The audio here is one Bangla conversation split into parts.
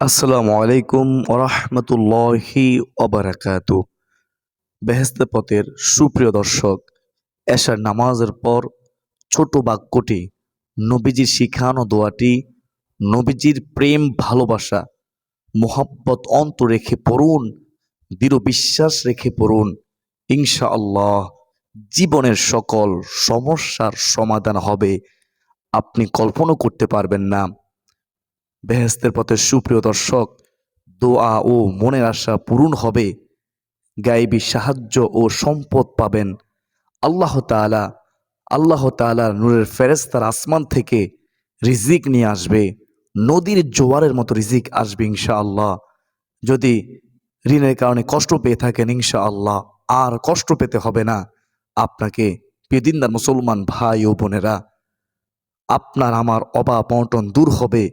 আসসালামু আলাইকুম ওরহমতুল্লাহি অবরাকাত বেহেস্তে পথের সুপ্রিয় দর্শক, এশার নামাজের পর ছোট বাক্যটি, নবীজির শিখানো দোয়াটি, নবীজির প্রেম, ভালোবাসা, মোহাব্বত অন্ত রেখে পড়ুন, দৃঢ় বিশ্বাস রেখে পড়ুন ইনশা আল্লাহ জীবনের সকল সমস্যার সমাধান হবে। আপনি কল্পনা করতে পারবেন না। বেহেস্তের পথে সুপ্রিয় দর্শক, দোয়া ও মনের আশা পূরণ হবে। গায়েবী সাহায্য ও সম্পদ পাবেন। আল্লাহ তাআলা, আল্লাহ তাআলার নূরের ফেরেস্তার আসমান থেকে রিজিক নিয়ে আসবে। নদীর জোয়ারের মতো রিজিক আসবে ইনশা আল্লাহ যদি ঋণের কারণে কষ্ট পেয়ে থাকেন ইনশা আল্লাহ আর কষ্ট পেতে হবে না। আপনাকে প্রিয়দিনদার মুসলমান ভাই ও বোনেরা, আপনার আমার অভাব বন্টন দূর হবে।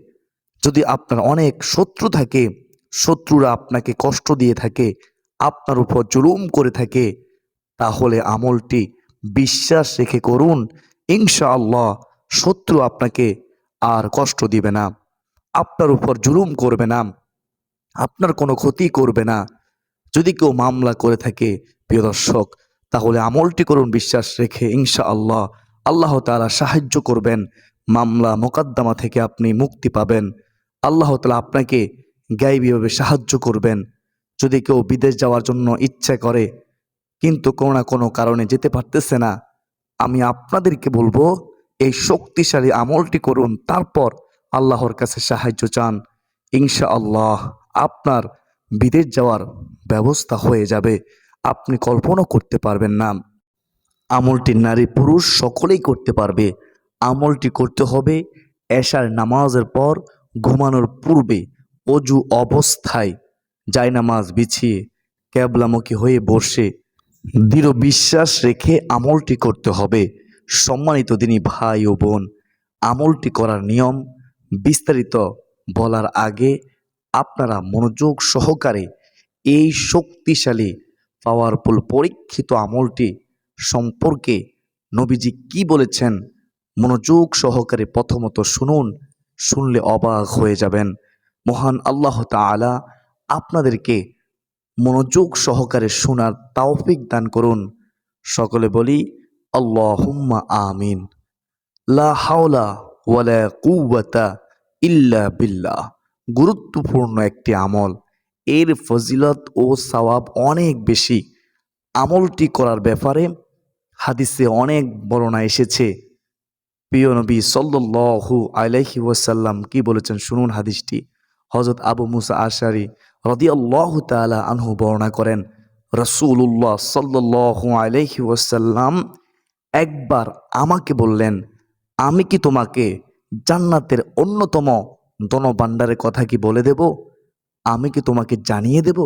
যদি আপনার অনেক শত্রু থাকে, শত্রুরা আপনাকে কষ্ট দিয়ে থাকে, আপনার উপর জুলুম করে থাকে, তাহলে আমলটি বিশ্বাস রেখে করুন, ইনশাআল্লাহ শত্রু আপনাকে আর কষ্ট দিবে না, আপনার উপর জুলুম করবে না, আপনার কোনো ক্ষতি করবে না। যদি কেউ মামলা করে থাকে, প্রিয় দর্শক, তাহলে আমলটি করুন বিশ্বাস রেখে ইনশা আল্লাহ আল্লাহ তাআলা সাহায্য করবেন, মামলা মোকদ্দমা থেকে আপনি মুক্তি পাবেন। আল্লাহ তালা আপনাকে গাইবীভাবে সাহায্য করবেন। যদি কেউ বিদেশ যাওয়ার জন্য ইচ্ছা করে, কিন্তু কোনো না কোনো কারণে যেতে পারতেছে না, আমি আপনাদেরকে বলব, এই শক্তিশালী আমলটি করুন, তারপর আল্লাহর কাছে সাহায্য চান। ইনশা আল্লাহ আপনার বিদেশ যাওয়ার ব্যবস্থা হয়ে যাবে, আপনি কল্পনা করতে পারবেন না। আমলটি নারী পুরুষ সকলেই করতে পারবে। আমলটি করতে হবে এশার নামাজের পর ঘুমানোর পূর্বে অজু অবস্থায় জায়নামাজ বিছিয়ে ক্যাবলামুখী হয়ে বসে দৃঢ় বিশ্বাস রেখে আমলটি করতে হবে। সম্মানিত দিনী ভাই ও বোন, আমলটি করার নিয়ম বিস্তারিত বলার আগে আপনারা মনোযোগ সহকারে এই শক্তিশালী পাওয়ারফুল পরীক্ষিত আমলটি সম্পর্কে নবীজি কি বলেছেন মনোযোগ সহকারে প্রথমত শুনুন। শুনলে অবাক হয়ে যাবেন। মহান আল্লাহ তাআলা আপনাদেরকে মনোযোগ সহকারে শোনার তাওফিক দান করুন। সকলে বলি, আল্লাহুম্মা আমিন। লা হাওলা ওয়ালা কুওয়াতা ইল্লা বিল্লাহ। গুরুত্বপূর্ণ একটি আমল। এর ফজিলত ও সওয়াব অনেক বেশি। আমলটি করার ব্যাপারে হাদিসে অনেক বর্ণনা এসেছে। প্রিয় নবী সাল্লু আলাইহি ওয়াসাল্লাম কি বলেছেন শুনুন হাদিসটি। হজরত আবু মুসা আশারি রদি আল্লাহ তালা আনহু বর্ণনা করেন রসুল্লাহ সাল্লু আলাইহি ওয়াসাল্লাম একবার আমাকে বললেন, আমি কি তোমাকে জান্নাতের অন্যতম দনবান্ডারের কথা কি বলে দেব? আমি কি তোমাকে জানিয়ে দেব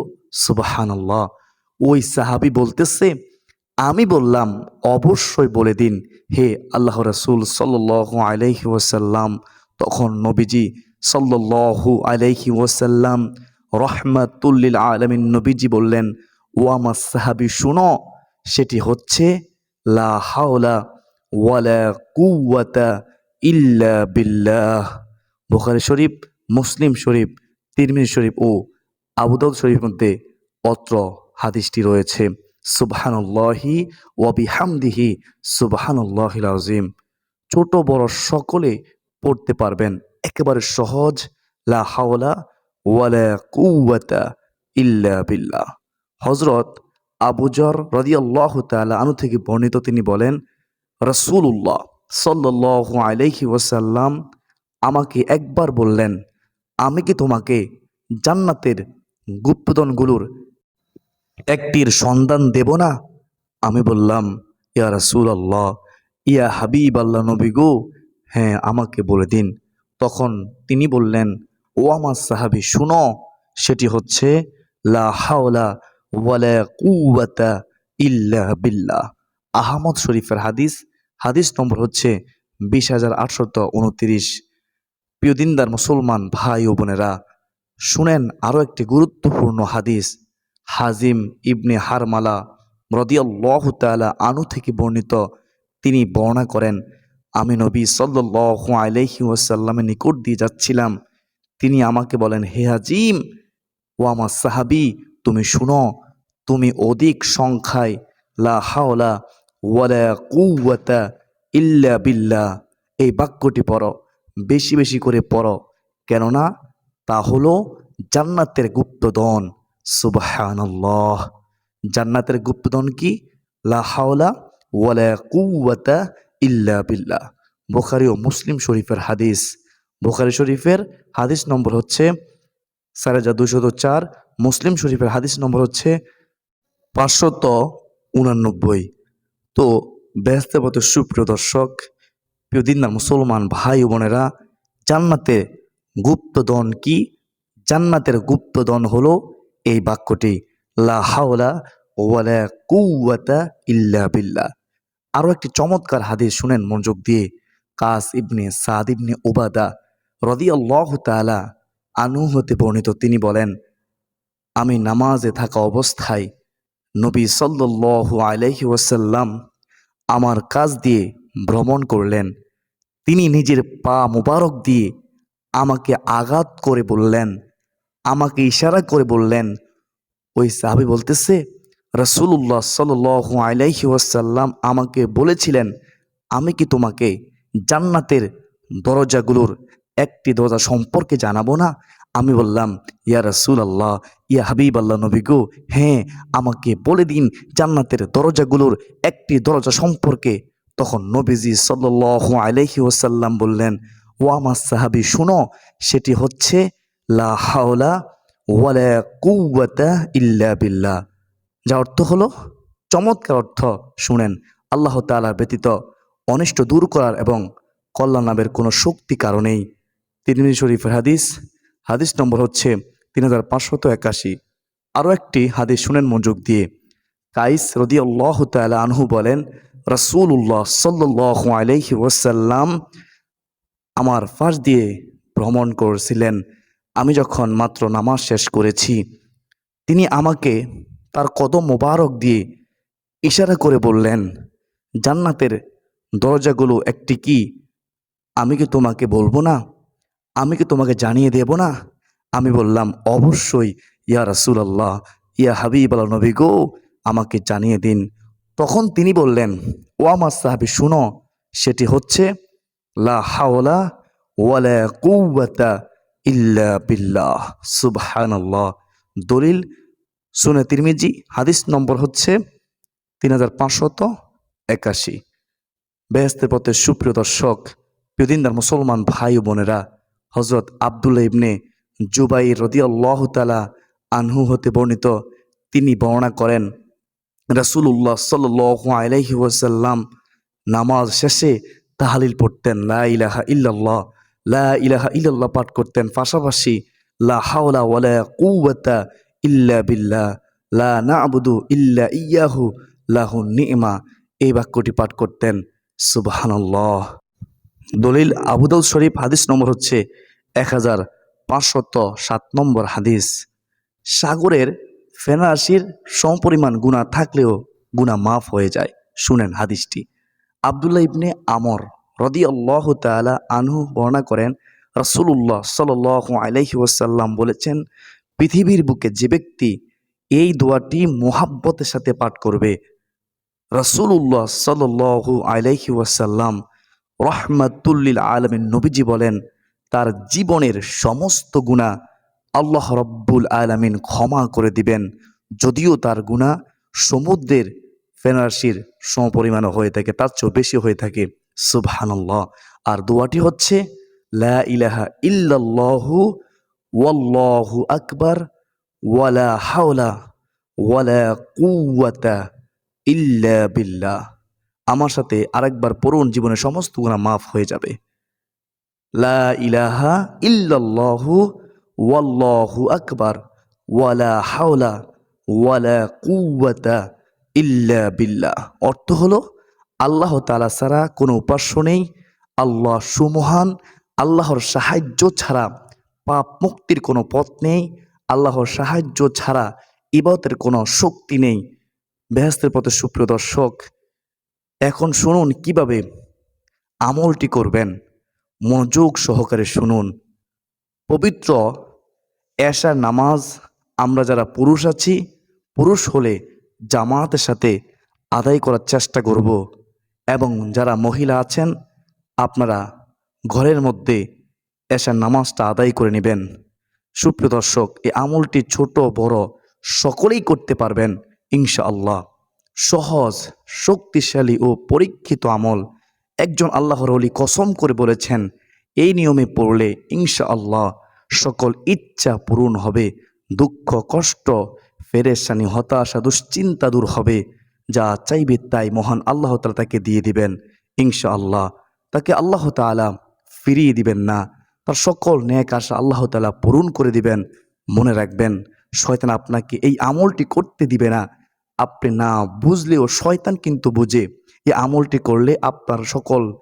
সুবাহান্লাহ ওই সাহাবি বলতেছে আমি বললাম, অবশ্যই বলে দিন। হে আল্লাহ রসুল সাল্লাহ আলাইহি ওয়াসাল্লাম, তখন নবীজি সাল্লাহু আলাইহি ওয়াসাল্লাম রহমাতুল্লিল আলমিন নবীজি বললেন, ও আমার সাহাবি, শুনো, সেটি হচ্ছে, লা হাওলা ওয়ালা কুওয়াতা ইল্লা বিল্লাহ। বুখারী শরীফ, মুসলিম শরীফ, তিরমিজি শরীফ ও আবুদাউদ শরীফের মধ্যে অত্র হাদিসটি রয়েছে। সুবহানুল্লাহি ওয়াবিহামদিহি সুবহানুল্লাহিল আজিম ছোট বড় সকলে পড়তে পারবেন। একেবারে সহজ। লা হাওলা ওয়ালা কুওয়াতা ইল্লা বিল্লাহ। হজরত আবুজর রদিয়াল্লাহ তাআলা আনু থেকে বর্ণিত তিনি বলেন রসুল্লাহ সাল্লাল্লাহু আলাইহি ওয়াসাল্লাম আমাকে একবার বললেন, আমি কি তোমাকে জান্নাতের গুপ্তদনগুলোর একটির সন্ধান দেব না? আমি বললাম, ইয়া রাসুল আল্লাহ ইয়া হাবিব আল্লাহ নবী গো। হ্যাঁ আমাকে বলে দিন। তখন তিনি বললেন, ও আমার সাহাবি, শুনো, সেটি হচ্ছে, লা হাওলা ইল্লা বিল্লাহ। আহমদ শরীফের হাদিস হাদিস নম্বর হচ্ছে বিশ হাজার আটশত উনত্রিশ। প্রিয় দিনদার মুসলমান ভাই ও বোনেরা, শুনেন আরও একটি গুরুত্বপূর্ণ হাদিস। হাজিম ইবনে হারমালা রদিয়াল্লাহ তালা আনু থেকে বর্ণিত। তিনি বর্ণনা করেন, আমি নবী সাল্লাহ আলহি ওয়াসাল্লামের নিকট দিয়ে যাচ্ছিলাম। তিনি আমাকে বলেন, হে হাজিম, ও আমার সাহাবি, তুমি শুনো, তুমি অধিক সংখ্যায় লা হাওলা ওয়ালা কুওয়াতা ইল্লা বিল্লা এই বাক্যটি পড়ো, বেশি বেশি করে পড়ো। কেননা তা হলো জান্নাতের গুপ্তধন। সুবহানাল্লাহ। জান্নাতের গুপ্তধন কি? লা হাওলা ওয়ালা কুওয়াতা ইল্লা বিল্লাহ। বোখারি ও মুসলিম শরীফের হাদিস। বোখারি শরীফের হাদিস নম্বর হচ্ছে সাড়ে যা দুশত চার, মুসলিম শরীফের হাদিস নম্বর হচ্ছে পাঁচশত উনানব্বই। তো ব্যস্ত পথে সুপ্রিয় দর্শক, প্রিয় দিনদার মুসলমান ভাই বোনেরা, জান্নাতে গুপ্তধন কি? জান্নাতের গুপ্তধন হলো এই বাক্যটি, লা হাওলা ওয়ালা কুওয়াতা ইল্লা বিল্লাহ। আরও একটি চমৎকার হাদিস শুনেন মনোযোগ দিয়ে কাস ইবনে সাদ ইবনে ওবাদা রদি আল্লাহ তালা আনু হতে বর্ণিত। তিনি বলেন, আমি নামাজে থাকা অবস্থায় নবী সাল্লাল্লাহু আলাইহি ওয়াসাল্লাম আমার কাজ দিয়ে ভ্রমণ করলেন। তিনি নিজের পা মুবারক দিয়ে আমাকে আঘাত করে বললেন আমাকে ইশারা করে বললেন, ওই সাহাবি বলতেছে রসুল্লাহ সাল আলাইহি ওয়াসাল্লাম আমাকে বলেছিলেন, আমি কি তোমাকে জান্নাতের দরজাগুলোর একটি দরজা সম্পর্কে জানাব না? আমি বললাম, ইয়া রসুল আল্লাহ ইয়া হাবিব আল্লাহ নবী গো হ্যাঁ আমাকে বলে দিন জান্নাতের দরজাগুলোর একটি দরজা সম্পর্কে। তখন নবীজি সাল্লাহ আলাইহি ওসাল্লাম বললেন, ও আমার সাহাবি, শুনো, সেটি হচ্ছে লা হাওলা ইল্লা বিল্লাহ। যা অর্থ হলো, চমৎকার অর্থ শুনেন, আল্লাহ তাআলা ব্যতীত অনিষ্ট দূর করার এবং কল্যাণ লাভের কোনো শক্তি কারণেই তিরমিজি শরীফের হাদিস হাদিস নম্বর হচ্ছে তিন হাজার পাঁচশত একাশি। আরও একটি হাদিস শুনেন মনোযোগ দিয়ে। কাইস রদি আল্লাহ তালা আনহু বলেন রসুল্লাহ সাল্লাহ আলহি ওসাল্লাম আমার ফাঁস দিয়ে ভ্রমণ করছিলেন। আমি যখন মাত্র নামাজ শেষ করেছি, তিনি আমাকে তার কদম মোবারক দিয়ে ইশারা করে বললেন, জান্নাতের দরজাগুলো একটি কি? আমি কি তোমাকে বলব না? আমি কি তোমাকে জানিয়ে দেব না? আমি বললাম, অবশ্যই, ইয়া রাসুল আল্লাহ ইয়া হাবিব আল্লাহ নবী গো, আমাকে জানিয়ে দিন। তখন তিনি বললেন, ও আমার সাহাবি, শুনো, সেটি হচ্ছে, লা হাওলা ওয়ালা কুওয়াতা ইল্লা বিল্লাহ, সুবহানাল্লাহ। দলিল শুনে তিরমিজি, হাদিস নম্বর হচ্ছে তিন হাজার পাঁচশত একাশি। বেহেস্তের পথে সুপ্রিয় দর্শক প্রিয়দিনদার মুসলমান ভাই ও বোনেরা হজরত আবদুল্লা ইবনে জুবাই রদিয়াল্লাহ তালা আনহু হতে বর্ণিত, তিনি বর্ণনা করেন রাসুল্লাহ সাল আলাইহি ওয়াসাল্লাম নামাজ শেষে তাহালিল পড়তেন, লা ইলাহা ইল্লাল্লাহ লা ইলাহা ইল্লাল্লাহ পাঠ করতেন। পাশাপাশি লা হাওলা ওয়ালা কুওয়াতা ইল্লা বিল্লাহ, লা না'বুদু ইল্লা ইয়াহু, লাহু নি'মা এই বাক্যটি পাঠ করতেন। সুবহানাল্লাহ। দলিল আবুদাউদ শরীফ, হাদিস নম্বর হচ্ছে এক হাজার পাঁচশত সাত নম্বর হাদিস। সাগরের ফেনারাশির সমপরিমাণ গুণা থাকলেও গুণা মাফ হয়ে যায়। শুনেন হাদিসটি। আবদুল্লাহ ইবনে আমর রদি আল্লাহ তালা আনহু বর্ণনা করেন রসুল্লাহ সাল আলাইহি ওয়াসাল্লাম বলেছেন, পৃথিবীর বুকে যে ব্যক্তি এই দোয়াটি মোহাব্বতের সাথে পাঠ করবে রসুল্লাহ সাল আলাইহি ওয়াসাল্লাম রহমাতুল্লিল আলমিন নবীজি বলেন, তার জীবনের সমস্ত গুণা আল্লাহ রব্বুল আলমিন ক্ষমা করে দিবেন, যদিও তার গুণা সমুদ্রের ফেনারসির সমপরিমাণ হয়ে থাকে, তার চেয়েও বেশি হয়ে থাকে। সুবহানাল্লাহ। আর দোয়াটি হচ্ছে, লা ইলাহা ইল্লাল্লাহু ওয়াল্লাহু আকবার ওয়ালা হাওলা ওয়ালা কুওয়াতা ইল্লা বিল্লাহ। আমার সাথে আরেকবার পড়ুন জীবনের সমস্ত গুণা মাফ হয়ে যাবে। লা ইলাহা ইল্লাল্লাহু ওয়াল্লাহু আকবার ওয়ালা হাওলা ওয়ালা কুওয়াতা ইল্লা বিল্লাহ। অর্থ হলো আল্লাহ তালা ছাড়া কোনো উপাস্য নেই। আল্লাহ সুমহান, আল্লাহর সাহায্য ছাড়া পাপ মুক্তির কোনো পথ নেই। আল্লাহর সাহায্য ছাড়া ইবাদতের কোনো শক্তি নেই। বেহেস্তের পথে সুপ্রিয় দর্শক, এখন শুনুন কীভাবে আমলটি করবেন। মনোযোগ সহকারে শুনুন। পবিত্র এশার নামাজ, আমরা যারা পুরুষ আছি, পুরুষ হলে জামাতের সাথে আদায় করার চেষ্টা করব। এবং যারা মহিলা আছেন, আপনারা ঘরের মধ্যে এশার নামাজটা আদায় করে নেবেন। সুপ্রিয় দর্শক, এই আমলটি ছোট, বড় সকলেই করতে পারবেন, ইনশাআল্লাহ। সহজ, শক্তিশালী ও পরীক্ষিত আমল। একজন আল্লাহর অলি কসম করে বলেছেন, এই নিয়মে পড়লে ইনশাআল্লাহ সকল ইচ্ছা পূরণ হবে, দুঃখ, কষ্ট ফেরেশানি হতাশা, দুশ্চিন্তা দূর হবে। যা চাইবে তাই মহান আল্লাহ তালা তাকে দিয়ে দিবেন। ইনশাআল্লাহ। তাকে আল্লাহ তালা ফিরিয়ে দিবেন না। তার সকল ন্যাক আশা আল্লাহ তালা পূরণ করে দিবেন। মনে রাখবেন, শয়তান আপনাকে এই আমলটি করতে দিবে না। আপনি না বুঝলেও শয়তান কিন্তু বুঝে। এই আমলটি করলে আপনার সকল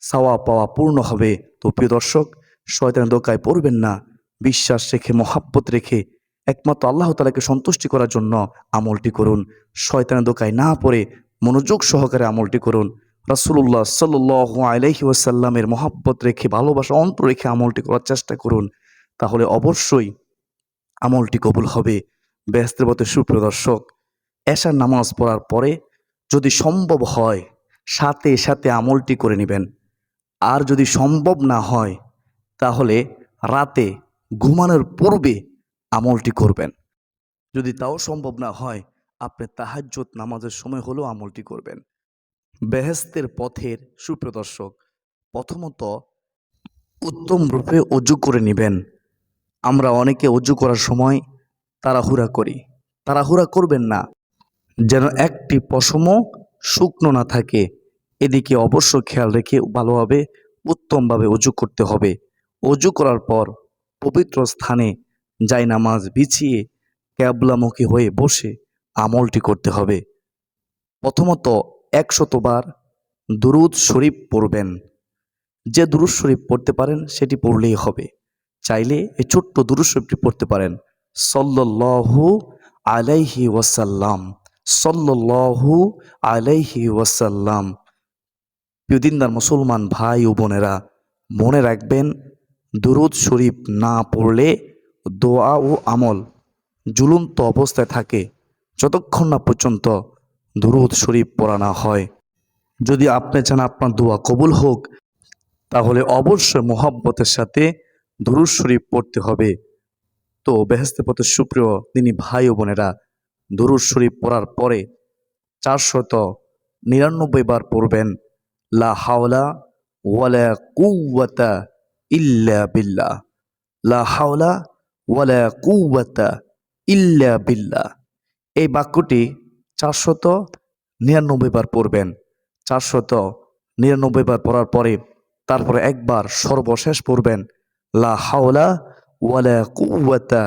সাওয়া পাওয়া পূর্ণ হবে। তো প্রিয় দর্শক, শয়তানের দোকায় পড়বেন না। বিশ্বাস রেখে, মহাব্বত রেখে একমাত্র আল্লাহ তালাকে সন্তুষ্টি করার জন্য আমলটি করুন। শয়তানের দোকায় না পড়ে মনোযোগ সহকারে আমলটি করুন। রাসুল্লাহ সাল্লাহ আলহি ওয়াসাল্লামের মহাব্বত রেখে, ভালোবাসা অন্তর রেখে আমলটি করার চেষ্টা করুন। তাহলে অবশ্যই আমলটি কবুল হবে। ব্যস্তের পথে সুপ্রিয় দর্শক এশার নামাজ পড়ার পরে যদি সম্ভব হয়, সাথে সাথে আমলটি করে নেবেন। আর যদি সম্ভব না হয়, তাহলে রাতে ঘুমানোর পূর্বে আমলটি করবেন। যদি তাও সম্ভব না হয়, আপনি তাহাজ্জত নামাজের সময় হলেও আমলটি করবেন। বেহেস্তের পথের সুপ্রদর্শক প্রথমত উত্তম রূপে অজু করে নেবেন। আমরা অনেকে অজু করার সময় তাড়াহুড়া করি। তাড়াহুড়া করবেন না, যেন একটি পশমও শুকনো না থাকে। এদিকে অবশ্য খেয়াল রেখে ভালোভাবে, উত্তমভাবে অজু করতে হবে। অজু করার পর পবিত্র স্থানে যাই নামাজ বিছিয়ে ক্যাবলামুখী হয়ে বসে আমলটি করতে হবে। প্রথমত একশতবার দুরুদ শরীফ পড়বেন। যে দুরুদ শরীফ পড়তে পারেন, সেটি পড়লেই হবে। চাইলে এই ছোট্ট দুরুদ শরীফটি পড়তে পারেন। সল্লু আলাইহি ওয়াসাল্লাম সল্লু আলাইহি ওয়াসাল্লাম। প্রিয়দিনদার মুসলমান ভাই ও বোনেরা, মনে রাখবেন, দুরুদ শরীফ না পড়লে দোয়া ও আমল ঝুলন্ত অবস্থায় থাকে যতক্ষণ না পর্যন্ত দুরুদ শরীফ পড়া না হয়। যদি আপনি চান আপনার দোয়া কবুল হোক, তাহলে অবশ্যই মোহাব্বতের সাথে দুরুদ শরীফ পড়তে হবে। তো বেহেস্তে পথে সুপ্রিয় তিনি ভাই ও বোনেরা, দুরুদ শরীফ পড়ার পরে চারশত নিরানব্বই বার পড়বেন, লা হাওলা ওয়ালা কুওয়াতা ইল্লা বিল্লাহ। লা হাওলা ওয়ালা কুওয়াতা ইল্লা বিল্লাহ। এই বাক্যটি চারশত নিরানব্বই বার পড়বেন। চারশত নিরানব্বই বার পড়ার পরে তারপরে একবার সর্বশেষ পড়বেন। লা হাওলা ওয়ালা কুওয়াতা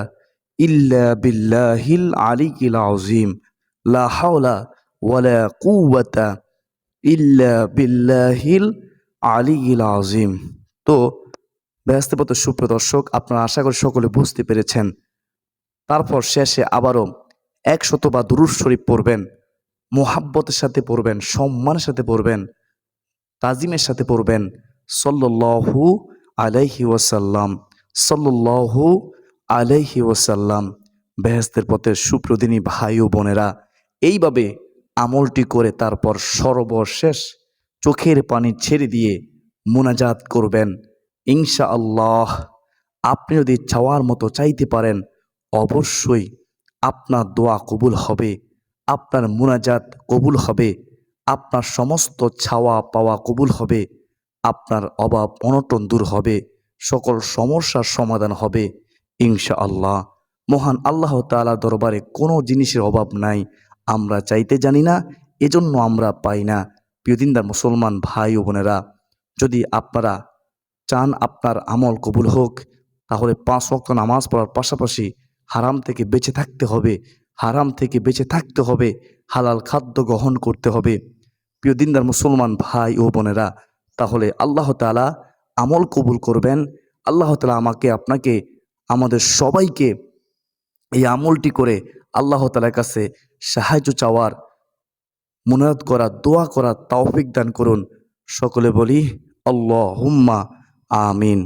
ইল্লা বিল্লাহিল আলিকিল আযীম। লা হাওলা ওয়ালা কুওয়াতা ইল্লা বিল্লাহিল আলিগিল আজিম তো ব্যস্তপত সুপ্রদর্শক আপনারা আশা করি সকলে বুঝতে পেরেছেন। তারপর শেষে আবারও একশত বা দুরুদ শরীফ পড়বেন, মোহাব্বতের সাথে পড়বেন, সম্মানের সাথে পড়বেন, তাজিমের সাথে পড়বেন। সল্লু আলাইহি ওয়াসাল্লাম সল্লু আলাইহি ওয়াসাল্লাম। বেহেস্তের পথের সুপ্রদিনী ভাই ও বোনেরা, এইভাবে আমলটি করে তারপর সর্বশেষ চোখের পানি ছেড়ে দিয়ে মোনাজাত করবেন। ইনশা আল্লাহ আপনি যদি চাওয়ার মতো চাইতে পারেন, অবশ্যই আপনার দোয়া কবুল হবে, আপনার মোনাজাত কবুল হবে, আপনার সমস্ত ছাওয়া পাওয়া কবুল হবে, আপনার অভাব অনটন দূর হবে, সকল সমস্যার সমাধান হবে ইনশা আল্লাহ মহান আল্লাহ তাআলা দরবারে কোনো জিনিসের অভাব নাই, আমরা চাইতে জানি না, এজন্য আমরা পাই না। প্রিয়দিনদার মুসলমান ভাই ও বোনেরা, যদি আপনারা চান আপনার আমল কবুল হোক, তাহলে পাঁচ ওয়াক্ত নামাজ পড়ার পাশাপাশি হারাম থেকে বেঁচে থাকতে হবে, হারাম থেকে বেঁচে থাকতে হবে, হালাল খাদ্য গ্রহণ করতে হবে। প্রিয় দিনদার মুসলমান ভাই ও বোনেরা, তাহলে আল্লাহ তালা আমল কবুল করবেন, আল্লাহ তালা আমাকে, আপনাকে, আমাদের সবাইকে এই আমলটি করে আল্লাহ তালার কাছে সাহায্য চাওয়ার মুনাদ করা দোয়া করা তাওফিক দান করুন। সকলে বলি আল্লাহ হুম্মা আমিন।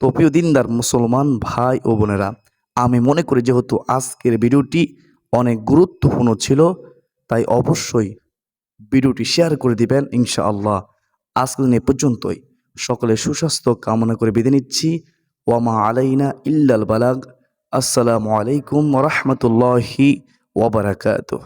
তো প্রিয় দিনদার মুসলমান ভাই ও বোনেরা, আমি মনে করি যেহেতু আজকের ভিডিওটি অনেক গুরুত্বপূর্ণ ছিল, তাই অবশ্যই ভিডিওটি শেয়ার করে দিবেন ইনশাআল্লাহ। আজকের দিন এ পর্যন্তই। সকলে সুস্বাস্থ্য কামনা করে বেঁধে নিচ্ছি। ওয়ামা আলাইনা ইল্লাল বালাগ। আসসালামু আলাইকুম রহমতুল্লাহি ওবরাকাতুহ